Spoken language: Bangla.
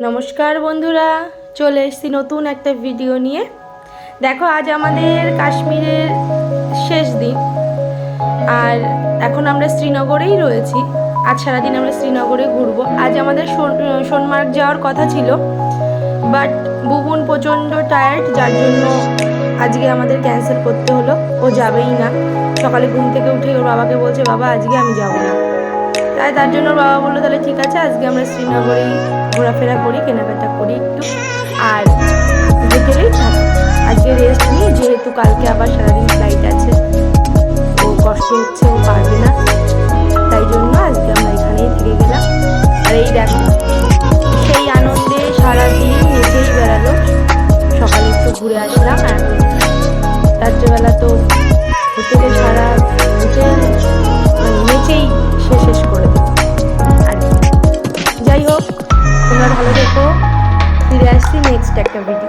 নমস্কার বন্ধুরা, চলে এসেছি নতুন একটা ভিডিও নিয়ে। দেখো, আজ আমাদের কাশ্মীরের শেষ দিন, আর এখন আমরা শ্রীনগরেই রয়েছি। আজ সারাদিন আমরা শ্রীনগরে ঘুরবো। আজ আমাদের সোন- সোনমার্গ যাওয়ার কথা ছিল বাট বুবুন প্রচণ্ড টায়ার্ড যার জন্য আজকে আমাদের ক্যান্সেল করতে হলো। ও যাবেই না। সকালে ঘুম থেকে উঠে ওর বাবাকে বলছে, বাবা, আজকে আমি যাব না। তাই তার জন্য বাবা বলল, তাহলে ঠিক আছে, আজকে আমরা শ্রীনগরেই ঘোরাফেরা করি, কেনাকাটা করি একটু। আর বিকেলেই আজকে রেস্ট নিই, যেহেতু কালকে আবার সারাদিন ফ্লাইট আছে। ও কষ্ট হচ্ছে, ও পারবে না। তাই জন্য আজকে আমরা এখানেই থেকে গেলাম। আর এই দেখো, সেই আনন্দে সারাদিন নেচেই বেড়ালো। সকালে একটু ঘুরে আসলাম, আর রাত্রেবেলা তো হোটেলে সারা হোটেল তোমরা ভালো থেকো। ফিরে আসছি নেক্সট একটা ভিডিও